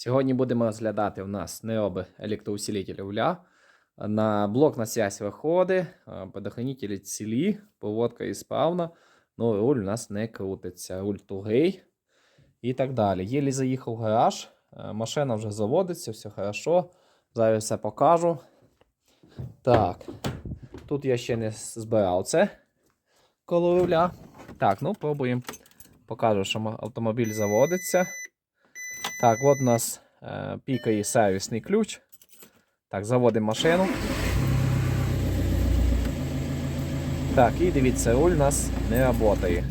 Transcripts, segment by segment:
Сьогодні будемо розглядати у нас необи уля. На блок на связь виходить, а, цілі, поводка ісправна, ну руль у нас не крутиться, руль тугий і так далі. Єлі заїхав в гараж, машина вже заводиться, все хорошо. Зараз все покажу. Так, тут я ще не збирав це коло руля. Так, ну пробуємо. Покажу, що автомобіль заводиться. Так, от у нас е, пікає сервісний ключ. Так, заводимо машину. Так, і дивіться, руль у нас не працює.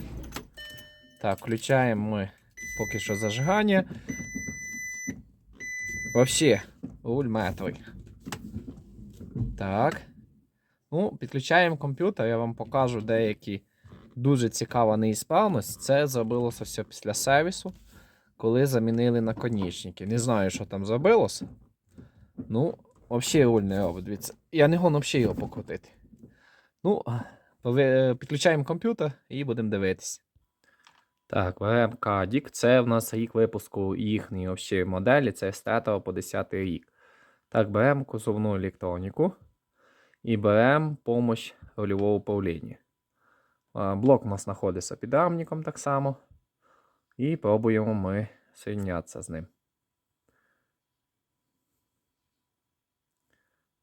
Так, включаємо ми поки що зажигання. Вообще, руль мертвий. Так. Ну, підключаємо комп'ютер, я вам покажу деякі дуже цікава неісправність. Це зробилося все після сервісу коли замінили наконечники. Не знаю, що там зробилося. Ну, взагалі руль не робить. Дивіться. Я не гон взагалі його покрутити. Ну, підключаємо комп'ютер і будемо дивитися. Так, беремо кадік. Це в нас рік випуску їхньої вообще моделі, це з 3 по 10 рік. Так, беремо кузовну електроніку і беремо помощь рульового управління. Блок у нас знаходиться під рамником так само. І пробуємо ми соєднятися з ним.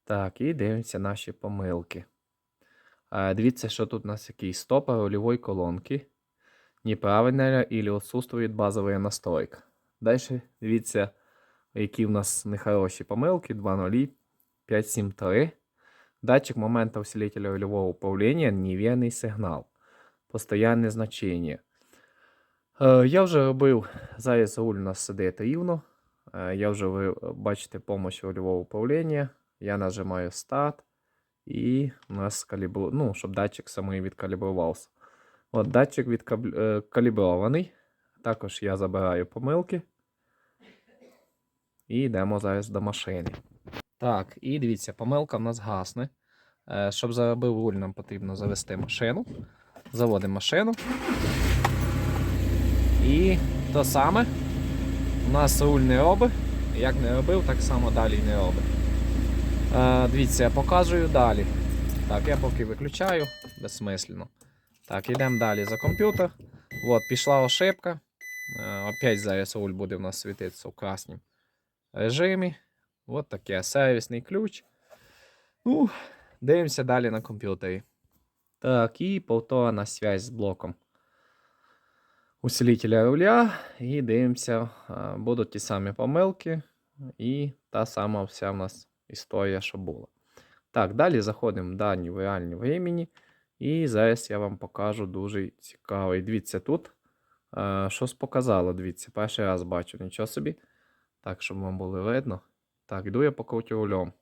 Так, і дивимося наші помилки. Дивіться, що тут у нас який стопор рульової колонки. Неправильная или отсутствует базовая настройка. Далі дивіться, які в нас нехороші помилки. 2.0, 5.7.3. Датчик момента усилителя рульового управления, неверный сигнал. Постоянне значення. Е, Я вже робив, зараз руль у нас сидить рівно. Е, Я вже ви бачите помощь рульового управління. Я нажимаю старт. І у нас калібру... ну, щоб датчик самий відкалібрувався. От датчик відкалібрований. Також я забираю помилки. І йдемо зараз до машини. Так, і дивіться, помилка в нас гасне. Е, Щоб заробив руль, нам потрібно завести машину. Заводимо машину. І то саме. У нас руль не робить. Як не робив, так само далі не робить. Е, дивіться, я показую далі. Так, я поки виключаю, безсмислено. Так, йдемо далі за комп'ютер. От, пішла ошибка. Е, опять зараз руль буде у нас світитися в краснім режимі. От таке сервісний ключ. Ну, дивимося далі на комп'ютері. Так, і повторна связь з блоком усилителя руля. І дивимося, будуть ті самі помилки. І та сама вся в нас історія, що була. Так, далі заходимо в дані в реальні времени. І зараз я вам покажу дуже цікавий. Дивіться, тут щось показало. Дивіться, перший раз бачу, нічого собі. Так, щоб вам було видно. Так, йду я покрутю рулем.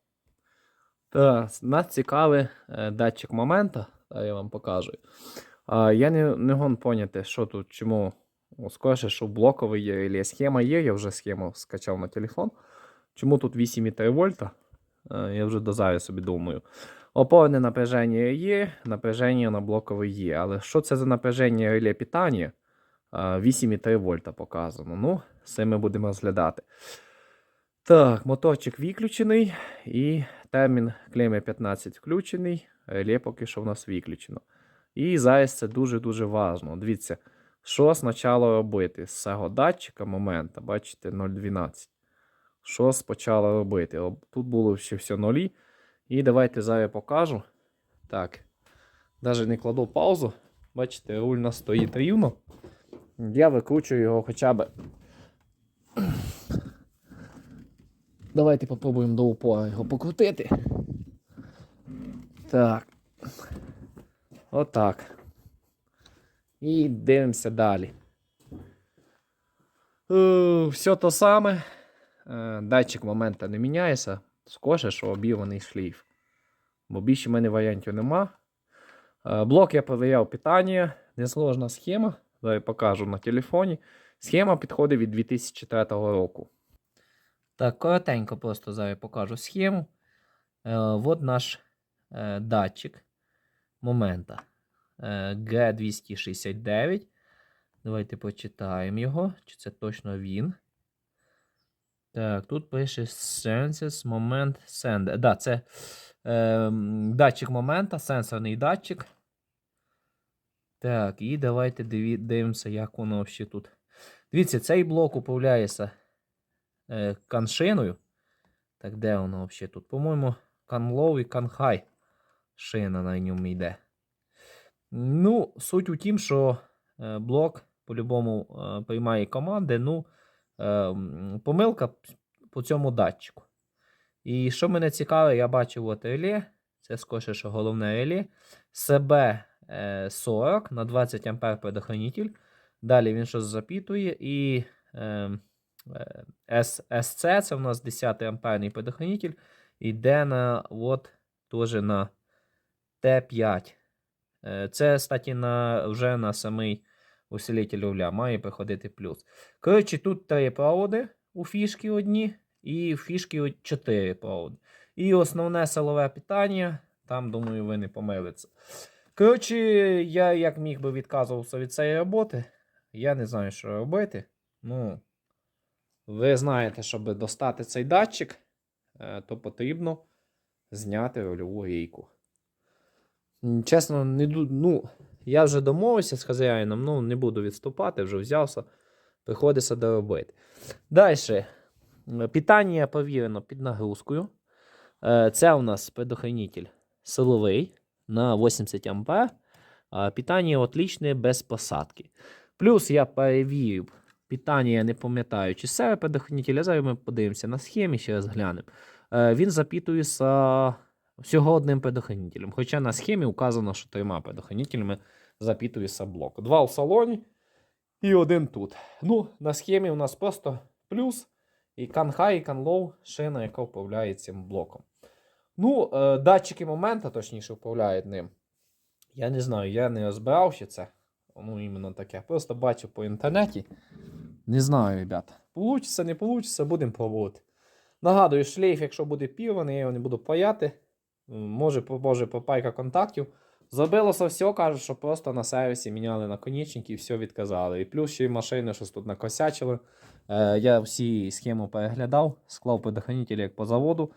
Так, нас цікавий е, датчик момента. Я вам покажу. А, я не, не гон поняти, що тут, чому. О, що блоковий є, або схема є, я вже схему скачав на телефон. Чому тут 8,3 вольта? Е, Я вже до зараз собі думаю. Опорне напряження є, напряження на блоковий є. Але що це за напряження реле питання? Е, 8,3 вольта показано. Ну, це ми будемо розглядати. Так, моторчик виключений і термін клейми 15 включений. Реле поки що в нас виключено. І зараз це дуже-дуже важливо. Дивіться, що спочатку робити з цього датчика момента, бачите, 0,12. Що спочатку робити? Тут було ще все нулі. І давайте зараз покажу. Так. Навіть не кладу паузу. Бачите, руль у нас стоїть рівно. Я викручую його хоча б. Давайте попробуємо до упора його покрутити. Так. Отак. І дивимося далі. Е, Все то саме. Е, Датчик момента не міняється. Скоріше, що обірваний шлейф. Бо більше в мене варіантів нема. Е, Блок я перевіряв питання. Несложна схема. Зараз покажу на телефоні. Схема підходить від 2004 року. Так, коротенько просто зараз покажу схему. Е, от наш е, датчик момента. Е, G269. Давайте почитаємо його. Чи це точно він? Так, тут пише Senses Moment Send. Да, це е, датчик момента, сенсорний датчик. Так, і давайте дивимося, як воно взагалі тут. Дивіться, цей блок управляється е, каншиною. Так, де воно взагалі тут? По-моєму, канлоу і канхай шина на ньому йде. Ну, суть у тім, що е, блок по-любому е, приймає команди. Ну, е, помилка по цьому датчику. І що мене цікаве, я бачив от реле, це скоріше, що головне реле. СБ е, 40 на 20 А предохранитель. Далі він щось запитує. І SC, це у нас 10 амперний предохранитель. Йде на от, теж на Т5. Е, Це, кстати, на, вже на самий усилитель руля має приходити плюс. Коротше, тут три проводи у фішки одні, і в фішки от чотири проводи. І основне силове питання, там, думаю, ви не помилиться. Коротше, я як міг би відказувався від цієї роботи. Я не знаю, що робити. Ну, ви знаєте, щоб достати цей датчик, е, то потрібно зняти рульову рейку. Чесно, не ну, я вже домовився з хазяїном, ну не буду відступати, вже взявся. Приходиться доробити. Далі. Питання повірено під нагрузкою. Е, Це у нас предохранитель силовий на 80 А. Питання отличне без посадки. Плюс я перевірив питання, не пам'ятаю, чи це предохранитель, зараз ми подивимося на схемі, ще раз глянемо. Е, Він запитується всього одним предохранителем. Хоча на схемі указано, що трьома предохранителями запитується блок. Два в салоні і один тут. Ну, на схемі у нас просто плюс і канхай, і канлоу, шина, яка управляє цим блоком. Ну, е, датчики момента, точніше, управляють ним. Я не знаю, я не розбирав ще це. Ну, іменно таке. Просто бачив по інтернеті. Не знаю, ребята. Получиться, не получиться, будемо пробувати. Нагадую, шлейф, якщо буде пірваний, я його не буду паяти. Може, може попайка контактів. Зробилося все, кажуть, що просто на сервісі міняли наконечники і все відказали. І плюс ще й машини щось тут накосячили. Е, я всі схему переглядав, склав предохранителі як по заводу,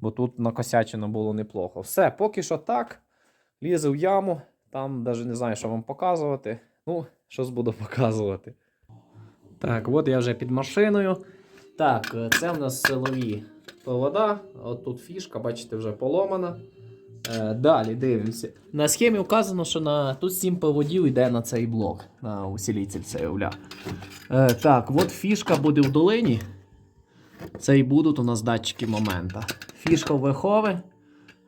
бо тут накосячено було неплохо. Все, поки що так. Лізе в яму, там навіть не знаю, що вам показувати. Ну, щось буду показувати. Так, от я вже під машиною. Так, е, це в нас силові провода. От тут фішка, бачите, вже поломана. Е, далі дивимося. На схемі вказано, що на тут 7 проводів йде на цей блок, на усилитель цей руля. Е, так, от фішка буде в долині. Це і будуть у нас датчики момента. Фішка верхове.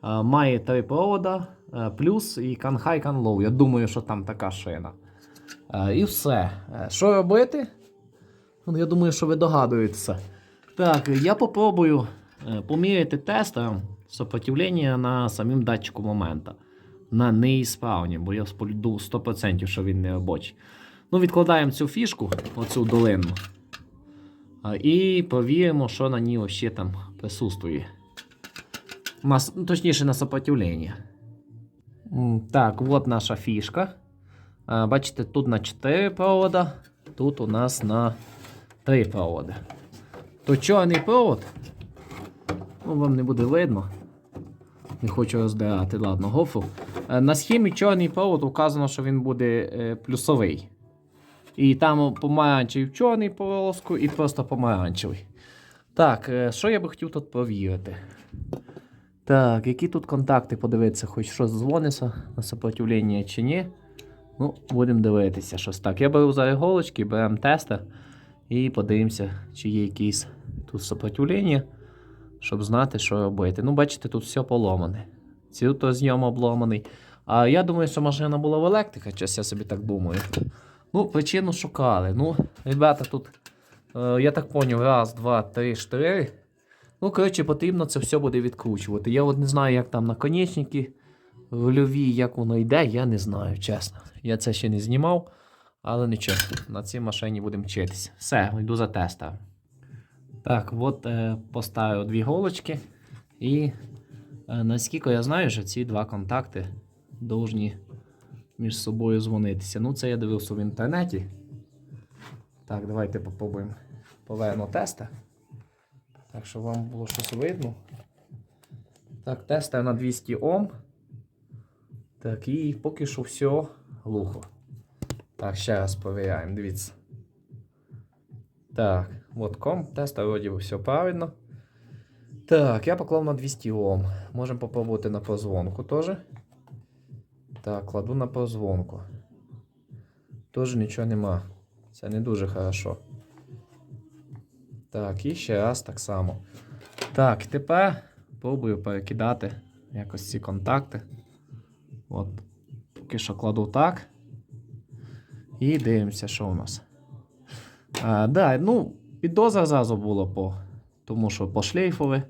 е, має три провода, е, плюс і канхай канлоу. Я думаю, що там така шина. І все. Що робити? Ну, я думаю, що ви догадуєтеся. Так, я попробую поміряти тестером сопротивлення на самим датчику момента. На неісправні, бо я спольду 100%, що він не робочий. Ну, відкладаємо цю фішку, оцю долинну. А, І провіримо, що на ній ще там присутствує. На, ну, точніше, на сопротивлення. Так, от наша фішка. Бачите, тут на 4 провода, тут у нас на 3 проводи. То чорний провод. Ну, вам не буде видно. Не хочу роздирати, ладно, гофу. Е, На схемі чорний провод указано, що він буде е, плюсовий. І там помаранчевий чорний полоску і просто помаранчевий. Так, е, що я би хотів тут провірити? Так, які тут контакти подивитися, хоч щось дзвониться на сопротивлення чи ні. Ну, будемо дивитися щось так. Я беру за іголочки, беремо тестер і подивимося, чи є якісь тут сопротивлення, щоб знати, що робити. Ну, бачите, тут все поломане. Ці тут зйом обломаний. А я думаю, що машина була в електрика, щось я собі так думаю. Ну, причину шукали. Ну, ребята, тут, е, я так поняв, раз, два, три, чотири. Ну, коротше, потрібно це все буде відкручувати. Я от не знаю, як там наконечники рульові, як воно йде, я не знаю, чесно. Я це ще не знімав, але нічого, на цій машині будемо вчитися. Все, йду за тестом. Так, от е, поставив дві голочки. І е, наскільки я знаю, що ці два контакти повинні між собою дзвонитися. Ну, це я дивився в інтернеті. Так, давайте попробуємо повернути теста. Так, щоб вам було щось видно. Так, тестаю на 200 Ом. Так, і поки що все глухо. Так, ще раз перевіряємо, дивіться. Так, от комп, тестаю, вроді би все правильно. Так, я поклав на 200 Ом. Можемо попробувати на прозвонку теж. Так, кладу на прозвонку. Теж нічого нема. Це не дуже хорошо. Так, і ще раз так само. Так, тепер пробую перекидати якось ці контакти. От, поки що кладу так. І дивимося, що у нас. А, да, ну, підозра зразу було по тому, що пошлейфили.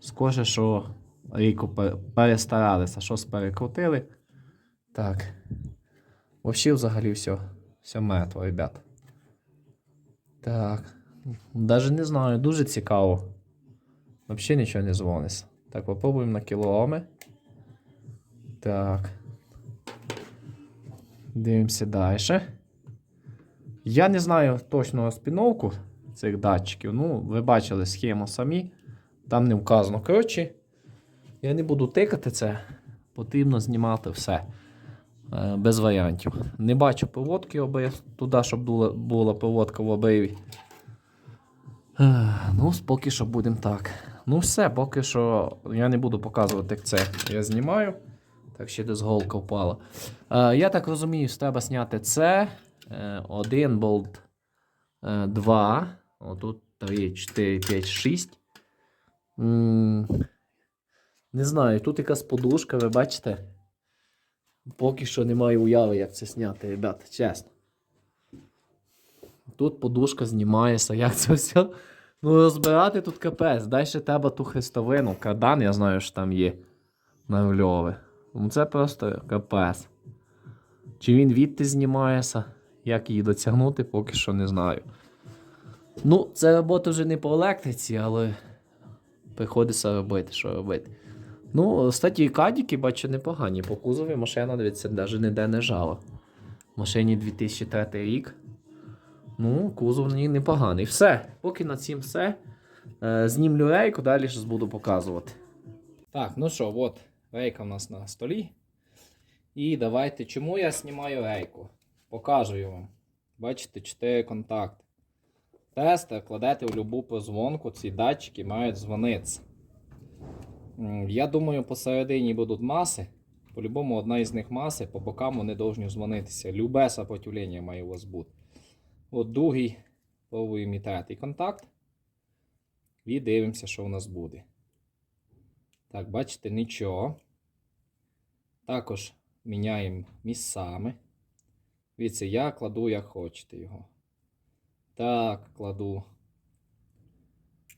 Схоже, що ріку пе- перестаралися, щось перекрутили. Так. Вообще взагалі все, все мертво, ребят. Так. Даже не знаю, дуже цікаво. Вообще нічого не дзвониться. Так, попробуємо на кілооми. Так. Дивимося далі. Я не знаю точно розпіновку цих датчиків. Ну, ви бачили схему самі. Там не вказано. Коротше, я не буду тикати це. Потрібно знімати все. Е, Без варіантів. Не бачу проводки обрив туди, щоб була, проводка в обриві. Ну, поки що будемо так. Ну, все, поки що я не буду показувати, як це я знімаю. Так, ще десь голка впала. Е, я так розумію, що треба зняти це. Е, один болт, е, два. Отут 3, 4, 5, 6. Не знаю, тут якась подушка, ви бачите? Поки що немає уяви, як це зняти, ребята, чесно. Тут подушка знімається, як це все. Ну, розбирати тут капець. Далі треба ту хрестовину. Кардан, я знаю, що там є на. Ну це просто капець. Чи він відти знімається, як її дотягнути, поки що не знаю. Ну, це робота вже не по електриці, але приходиться робити, що робити. Ну, статі кадіки, бачу, непогані. По кузові машина, дивіться, навіть ніде не жала. Машині 2003 рік. Ну, кузов ній непоганий. Все, поки на цім все. Е, знімлю рейку, далі щось буду показувати. Так, ну що, от рейка у нас на столі. І давайте, чому я знімаю рейку? Покажу вам. Бачите, 4 контакти. Тестер кладете в будь-яку позвонку, ці датчики мають дзвонитися. Я думаю, посередині будуть маси. По-любому одна із них маси, по бокам вони повинні дзвонитися. Любе сопротивлення має у вас бути. От другий, пробуємо і третій контакт. І дивимося, що у нас буде. Так, бачите, нічого. Також міняємо місцями. Дивіться, я кладу, як хочете його. Так, кладу.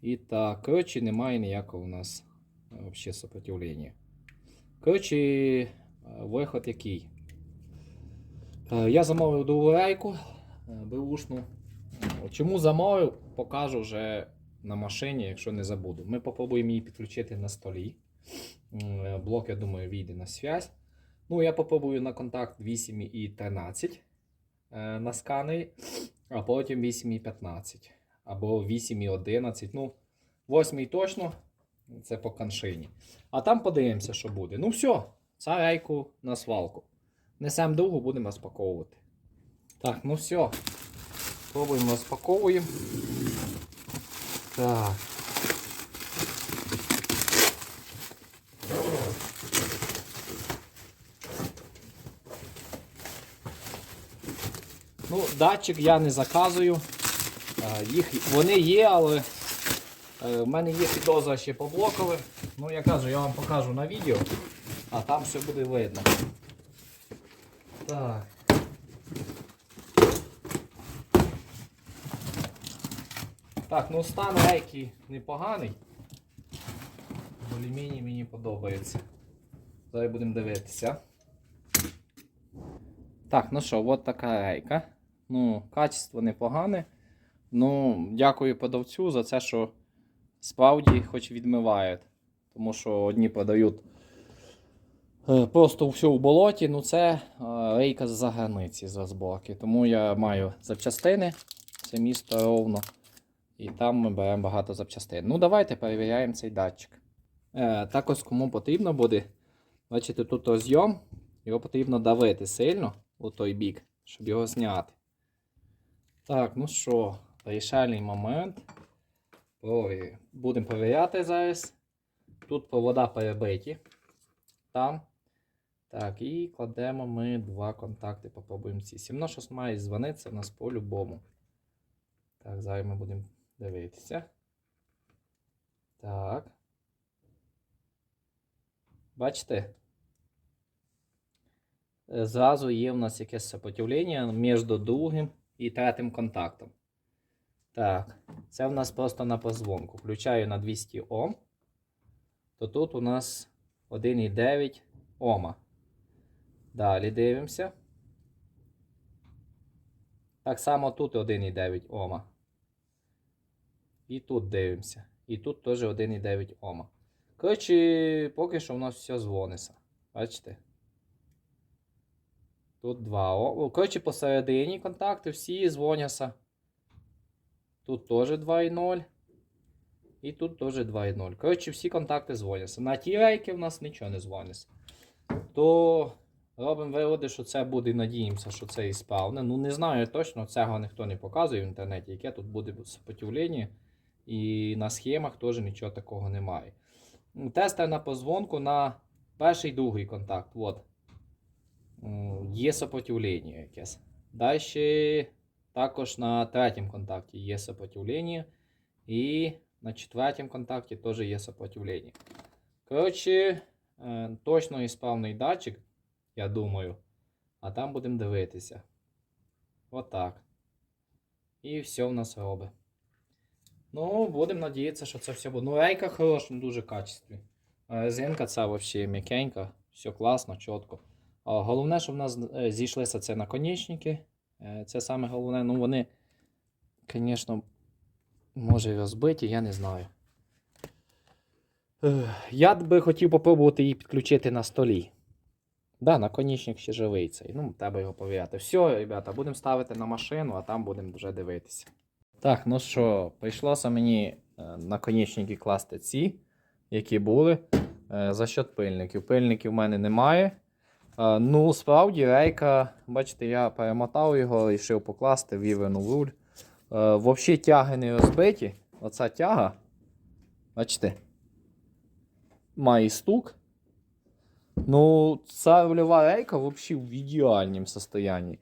І так. Коротше, немає ніякого у нас е, взагалі сопротивлення. Коротше, е, виход який. Е, Я замовив другу рейку беушну. Чому замовив, покажу вже на машині, якщо не забуду. Ми попробуємо її підключити на столі. Блок, я думаю, вийде на связь. Ну, я попробую на контакт 8 і 13 е, на сканері, а потім 8 і 15. Або 8 і 11. Ну, 8 точно. Це по каншині. А там подивимося, що буде. Ну все, ця рейку на свалку. Несемо другу, будемо розпаковувати. Так, ну все. Пробуємо розпаковуємо. Так. Датчик я не заказую. Е, Їх, вони є, але е, в мене є підозра ще по блоковим. Ну, я кажу, я вам покажу на відео, а там все буде видно. Так. Так, ну стан рейки непоганий. Боліміні мені подобається. Зараз будемо дивитися. Так, ну що, от така рейка. Ну, качество непогане. Ну, дякую продавцю за це, що справді хоч відмивають. Тому що одні продають е, просто все в болоті. Ну, це е, рейка з-за границі з розборки. Тому я маю запчастини. Це місто ровно. І там ми беремо багато запчастин. Ну, давайте перевіряємо цей датчик. Е, також кому потрібно буде, бачите, тут розйом, його потрібно давити сильно у той бік, щоб його зняти. Так, ну що, вирішальний момент. Ой, Будемо перевіряти зараз. Тут провода перебиті. Там. Так, і кладемо ми два контакти, попробуємо ці. Сімно щось має дзвонитися в нас по-любому. Так, зараз ми будемо дивитися. Так. Бачите? Е, Зразу є в нас якесь сопротивлення між другим і третім контактом. Так, це в нас просто на позвонку. Включаю на 200 Ом. То тут у нас 1,9 Ома. Далі дивимося. Так само тут 1,9 Ома. І тут дивимося. І тут теж 1,9 Ома. Коротше, поки що у нас все дзвониться. Бачите? Тут 2 Ома. Коротше, посередині контакти всі дзвоняться. Тут теж 2,0. І тут теж 2,0. Коротше, всі контакти дзвоняться. На ті рейки в нас нічого не дзвониться. То робимо виводи, що це буде, надіємося, що це і справне. Ну, не знаю точно, цього ніхто не показує в інтернеті, яке тут буде сопротивлення. І на схемах теж нічого такого немає. Тестер на позвонку на перший другий контакт. От. Є сопротивлення якесь. Далі також на третьому контакті є сопротивлення. І на четвертому контакті теж є сопротивлення. Коротше, е, точно і справний датчик, я думаю. А там будемо дивитися. Отак. І все в нас робить. Ну, будемо надіятися, що це все буде. Ну, рейка хороша, дуже качественна. Резинка ця взагалі м'якенька, все класно, чітко. Головне, що в нас е, зійшлися це наконечники. Е, Це саме головне. Ну, вони, звісно, може і розбиті, я не знаю. Я би хотів попробувати її підключити на столі. Да, наконечник ще живий цей. Ну, треба його повіряти. Все, ребята, будемо ставити на машину, а там будемо вже дивитися. Так, ну що, прийшлося мені е, наконечники класти ці, які були. За счет пильників. Пильників в мене немає. Е, ну, справді, рейка, бачите, я перемотав його, рішив покласти, вівернув руль. Е, Взагалі тяги не розбиті. Оця тяга, бачите, має стук. Ну, ця рульова рейка взагалі в ідеальному стані.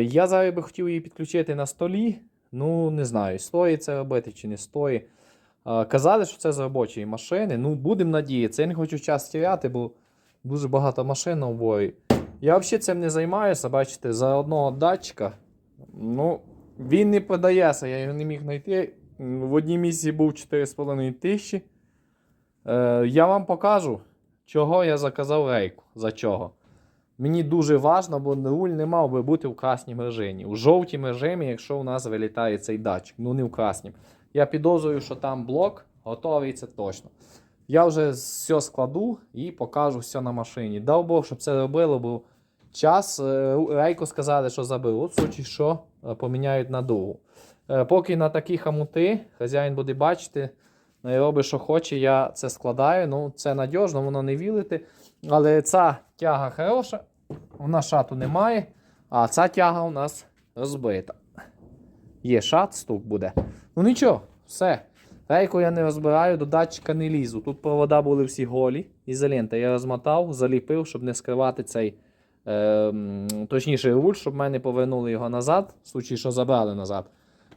Я зараз би хотів її підключити на столі. Ну, не знаю, стоїть це робити чи не стоїть. Казали, що це з робочої машини. Ну, будемо надіятися. Я не хочу час теряти, бо дуже багато машин обої. Я взагалі цим не займаюся, бачите, за одного датчика. Ну, він не подається, я його не міг знайти. В одній місці був 4,5 тисячі. Е, я вам покажу, чого я заказав рейку. За чого. Мені дуже важливо, бо руль не мав би бути в краснім режимі. У жовтім режимі, якщо у нас вилітає цей датчик, ну не в краснім. Я підозрюю, що там блок готовий, це точно. Я вже все складу і покажу все на машині. Дав Бог, щоб це робило, бо час е, рейку сказали, що заберуть, в случаї, що е, поміняють на другу. Е, Поки на такі хамути, хазяїн буде бачити, е, робить, що хоче, я це складаю. Ну, це надіжно, воно не вілити. Але ця тяга хороша, вона шату немає, а ця тяга у нас розбита. Є шат, стук буде. Ну нічого, все. Рейку я не розбираю, до датчика не лізу. Тут провода були всі голі. Ізолента я розмотав, заліпив, щоб не скривати цей. Е, точніше, руль, щоб мене повернули його назад, в случаї, що забрали назад.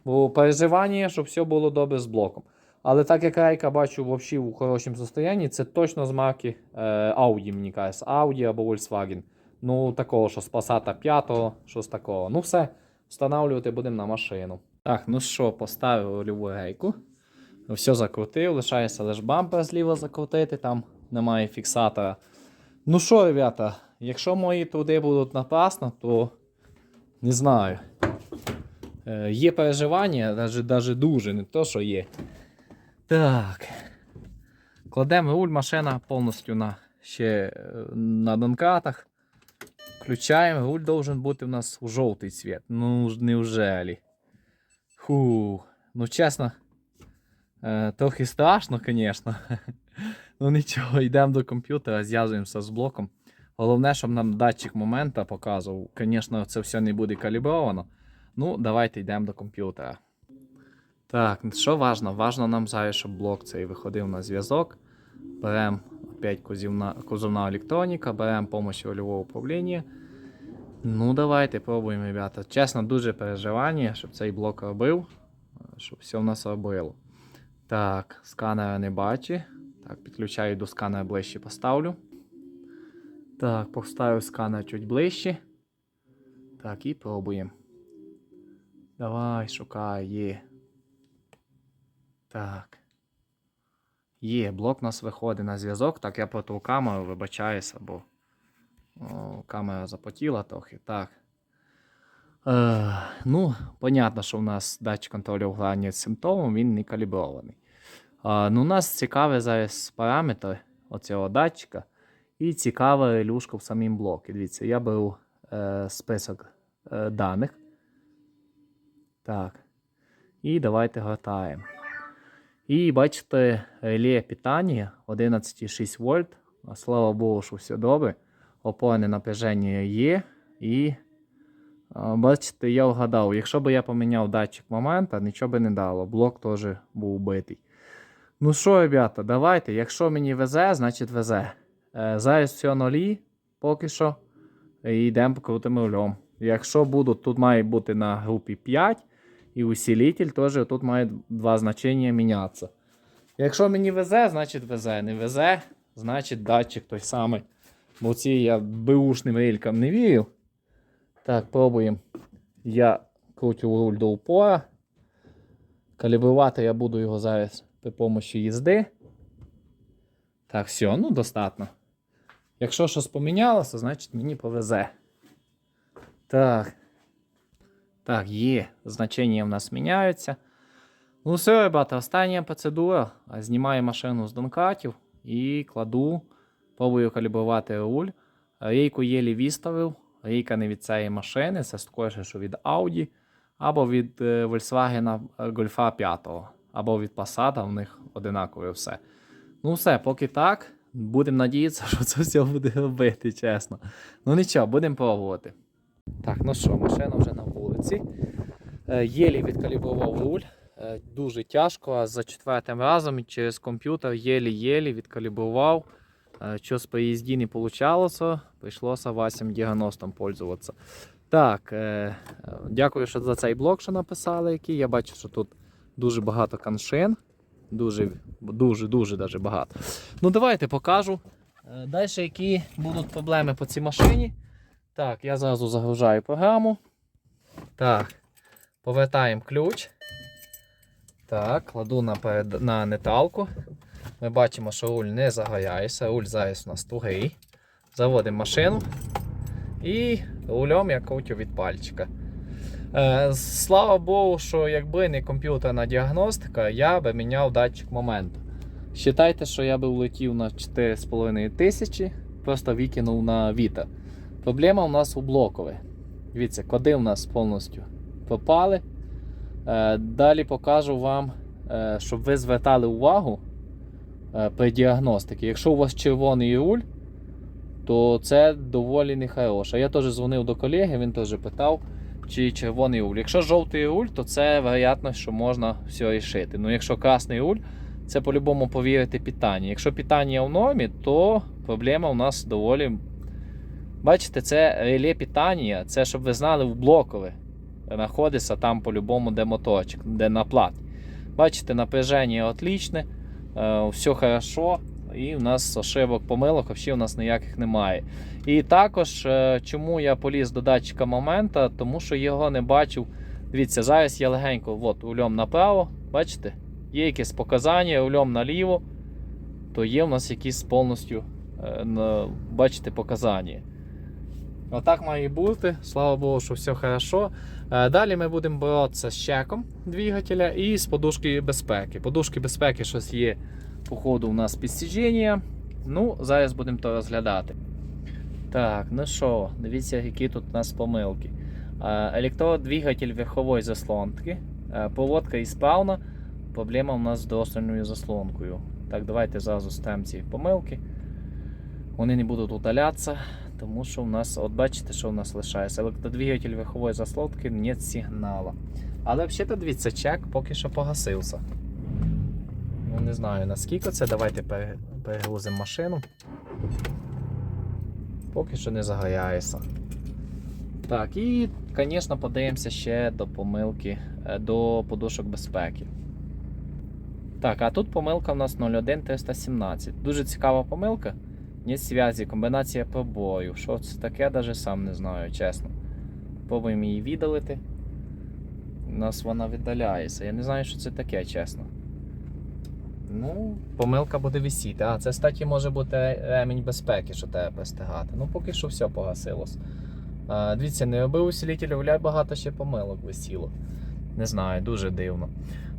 Бо переживання, щоб все було добре з блоком. Але так як рейка бачу взагалі в хорошому стані, це точно з марки е, Audi, мені кажеться. Audi або Volkswagen. Ну, такого, що з Passat 5, щось такого. Ну, все, встановлювати будемо на машину. Так, ну що, поставив рульову рейку. Все закрутив, лишається лише бампер зліва закрутити, там немає фіксатора. Ну що, ребята, якщо мої труди будуть напрасно, то не знаю. Е, є переживання, навіть, навіть дуже, не то, що є. Так. Кладемо руль, машина повністю на, ще е, на донкратах. Включаємо, руль должен бути у нас у жовтий цвіт. Ну, ж неужели? Фу. Ну, чесно, трохи страшно, звісно. Ну нічого, йдемо до комп'ютера, зв'язуємося з блоком. Головне, щоб нам датчик момента показував. Звісно, це все не буде калібровано. Ну, давайте йдемо до комп'ютера. Так, що важно? Важно нам зараз, щоб блок цей виходив на зв'язок. Беремо опять кузівна, кузовна електроніка, беремо помощь рульового управління. Ну, давайте пробуємо, ребята. Чесно, дуже переживання, щоб цей блок робив, щоб все в нас робило. Так, сканера не бачу. Так, підключаю до сканера ближче поставлю. Так, поставив сканер чуть ближче. Так, і пробуємо. Давай, шукай, є. Так. Є, блок у нас виходить на зв'язок. Так, я проту камеру, вибачаюся, бо о, камера запотіла трохи. Так. Е, ну, понятно, що у нас датчик контролю вгорання симптомом, він не калібрований. Е, ну, у нас цікавий зараз параметр оцього датчика. І цікава релюшка в самім блокі. Дивіться, я беру е, список е, даних. Так. І давайте гортаємо. І бачите, реле питання 11,6 вольт. Слава Богу, що все добре. Опорне напряження є. І бачите, я вгадав, якщо б я поміняв датчик момента, нічого би не дало. Блок теж був убитий. Ну що, ребята, давайте. Якщо мені везе, значить везе. Е, зараз все нолі поки що. І йдемо покрутимо рулем. Якщо будуть, тут має бути на групі 5. І усилитель теж тут має два значення мінятися. Якщо мені везе, значить везе. Не везе, значить датчик той самий. Бо ці я беушним релькам не вірив. Так, пробуємо. Я крутю руль до упора. Калібрувати я буду його зараз при помощі їзди. Так, все, ну достатньо. Якщо щось помінялося, значить мені повезе. Так. Так, є. Значення в нас міняються. Ну, все, ребята, остання процедура. Знімаю машину з донкатів і кладу, пробую калібрувати руль. Рейку єлі виставив. Рейка не від цієї машини, це скоріше, що від Audi, або від е, Volkswagen Golf 5, або від Passat, в них одинакове все. Ну, все, поки так. Будемо надіятися, що це все буде робити, чесно. Ну нічого, будемо пробувати. Так, ну що, машина вже на вулиці. Е, Єлі відкалібрував руль. Е, Дуже тяжко, а за четвертим разом через комп'ютер єлі-єлі відкалібрував. Е, Щось по їзді не вийшло, прийшлося Васім 90 пользуватися. Так, е, дякую що за цей блог, що написали. який. Я бачу, що тут дуже багато каншин. Дуже, дуже, дуже даже багато. Ну, давайте покажу. Е, Далі, які будуть проблеми по цій машині. Так, я зразу загружаю програму. Так, повертаємо ключ. Так, кладу на, перед... на неталку. Ми бачимо, що руль не загоряється. Руль зараз у нас тугий. Заводимо машину. І рулем я крутю від пальчика. Е, слава Богу, що якби не комп'ютерна діагностика, я би міняв датчик моменту. Считайте, що я би влетів на 4,5 тисячі, просто викинув на вітер. Проблема у нас у блокові. Дивіться, коди у нас повністю попали. Е, далі покажу вам, е, щоб ви звертали увагу при діагностиці. Якщо у вас червоний руль, то це доволі нехороше. Я теж дзвонив до колеги, він теж питав, чи червоний руль. Якщо жовтий руль, то це вероятно, що можна все рішити. Ну, якщо красний руль, це по-любому повірити питання. Якщо питання в нормі, то проблема у нас доволі. Бачите, це реле питання, це щоб ви знали в блокове. Знаходиться там по-любому, де моточок, де на платі. Бачите, напряження отлічне, е, все хорошо. І в нас ошибок помилок взагалі у нас ніяких немає. І також, е, чому я поліз до датчика момента, тому що його не бачив. Дивіться, зараз я легенько от, рулем направо, бачите? Є якесь показання, рулем наліво, то є у нас якісь повністю е, бачите, показання. Отак має бути. Слава Богу, що все хорошо. Е, Далі ми будемо боротися з чеком двигателя і з подушки безпеки. Подушки безпеки щось є, походу, у нас підсідження. Ну, зараз будемо то розглядати. Так, ну що, дивіться, які тут у нас помилки. Е, Електродвигатель верхової заслонки. Е, Поводка ісправна. Проблема у нас з доострільною заслонкою. Так, давайте зразу ставимо ці помилки. Вони не будуть удалятися, тому що у нас, от бачите, що у нас лишається. Електродвигатель верхової заслонки нет сигналу. Але взагалі, дивіться, чек поки що погасився. Ну, не знаю наскільки це. Давайте перегрузимо машину. Поки що не загоряється. Так, і, звісно, подивимося ще до помилки е, до подушок безпеки. Так, а тут помилка у нас 01317. Дуже цікава помилка. Нет зв'язі, комбінація пробою. Що це таке, навіть сам не знаю, чесно. Пробуємо її віддалити. У нас вона віддаляється. Я не знаю, що це таке, чесно. Ну, помилка буде висіти. А, це, кстати, може бути ремінь безпеки, що треба пристигати. Ну, поки що все погасилось. А, дивіться, не робив усилитель, виявляє багато ще помилок висіло. Не знаю, дуже дивно.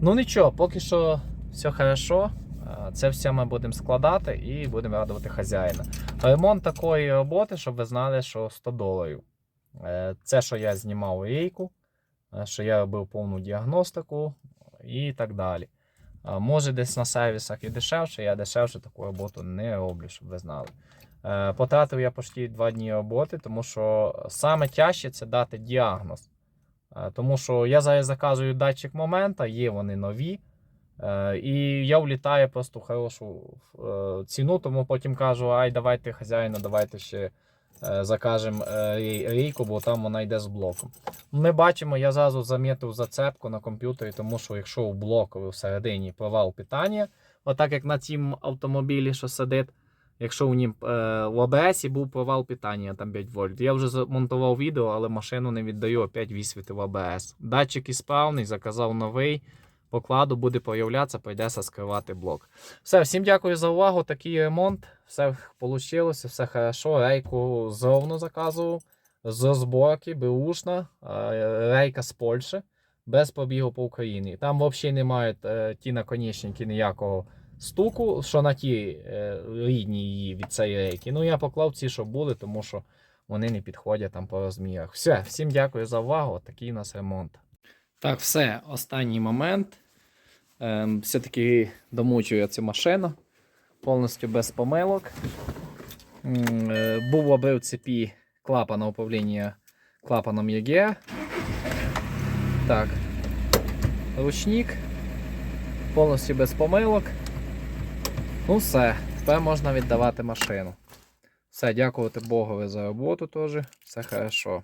Ну нічого, поки що все хорошо. Це все ми будемо складати і будемо радувати хазяїна. Ремонт такої роботи, щоб ви знали, що 100 доларів. Е, Це, що я знімав рейку, е, що я робив повну діагностику і так далі. Може, десь на сервісах і дешевше, я дешевше таку роботу не роблю, щоб ви знали. Е, Потратив я почти 2 дні роботи, тому що саме тяжче це дати діагноз. Е, Тому що я зараз заказую датчик момента, є вони нові. Е, І я влітаю просто в хорошу е, ціну, тому потім кажу: ай, давайте хазяїну, давайте ще е, закажемо рей- бо там вона йде з блоком. Ми бачимо, я зразу замітив зацепку на комп'ютері, тому що якщо у блокові всередині провал питання, отак як на цім автомобілі, що сидить, якщо у нім в ОБС був провал питання, там 5 вольт. Я вже замонтував відео, але машину не віддаю, опять висвітив АБС. Датчик ісправний, заказав новий. Покладу буде появлятися, прийдеться скривати блок. Все, всім дякую за увагу. Такий ремонт. Все вийшло, все хорошо. Рейку зовно заказував. З зборки, беушна, рейка з Польщі, без побігу по Україні. Там взагалі немає е, ті наконечники ніякого стуку, що на ті е, рідні її від цієї рейки. Ну я поклав ці, що були, тому що вони не підходять там по розмірах. Все, всім дякую за увагу. Такий у нас ремонт. Так, все, останній момент. Ем, все-таки домучую я цю машину. Повністю без помилок. М, е, Був обрив цепі клапана управління клапаном ЄГЕ. Так. Ручник. Повністю без помилок. Ну все, тепер можна віддавати машину. Все, дякувати Богові за роботу теж. Все хорошо.